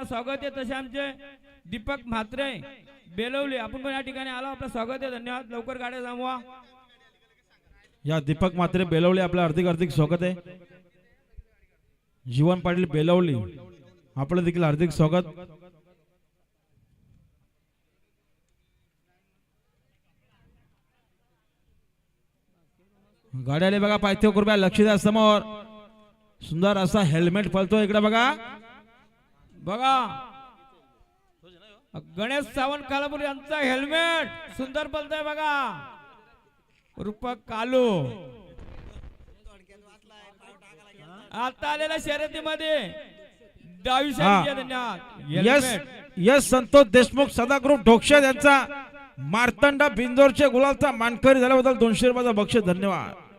आपलं स्वागत आहे. तसे आमचे दीपक म्हात्रे बेलवली. आपण पण या ठिकाणी आलो. आपलं स्वागत आहे. धन्यवाद. लवकर गाड्या जमवा. या दीपक म्हात्रे बेलवली आपलं हार्दिक हार्दिक स्वागत आहे. जीवन पाटील बेलवली आपलं देखील हार्दिक स्वागत. गाडी बघा पायथ्य कृपया लक्ष द्या समोर. सुंदर असा हेल्मेट पळतो इकडे बघा. बघा. गणेश सावंत कालापूर यांचा हेल्मेट सुंदर बोलतोय बघा. रूपक कालू. आता आलेल्या शर्यतीमध्ये यस संतोष देशमुख सदाग्रुप ढोक्षे यांचा मार्तंड बिंदोरचे गुलाबचा मानकरी झाल्याबद्दल दोनशे रुपयाचा बक्षीस. धन्यवाद.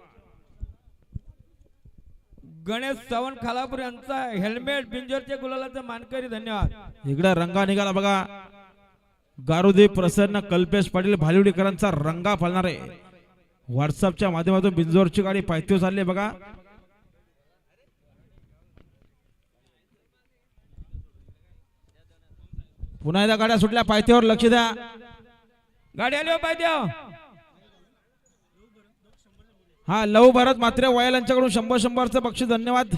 गणेश सावंत खालापूर यांचा हेल्मेट बिंजोरचे गुलालाचा मानकरी धन्यवाद. इकडे रंगा निघाला बघा. गारुदेव प्रसन्न कल्पेश पाटील भालिवडीकरांचा रंगा फलणार. आहे व्हॉट्सअपच्या माध्यमातून बिंजोरची गाडी पायथ्य चालली बघा. पुन्हा एकदा गाड्या सुटल्या पायथ्यावर लक्ष द्या. गाडी आली हो पाहिजे हा लव भारत मात्र वयाल यांच्याकडून शंभर शंभरचं बक्षीस धन्यवाद.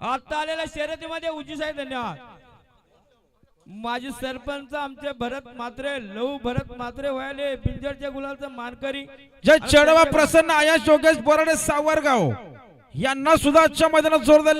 आता आलेल्या शर्यतीमध्ये उजी साहेब धन्यवाद. माजी सरपंच आमचे भरत मात्रे लहू भरत मात्रे व्हायले पिंजरच्या गुलालचा मानकरी. जय चढवा प्रसन्न आया योगेश बोराडे सावरगाव. यांना सुद्धा आजच्या मैदानात जोर दिले.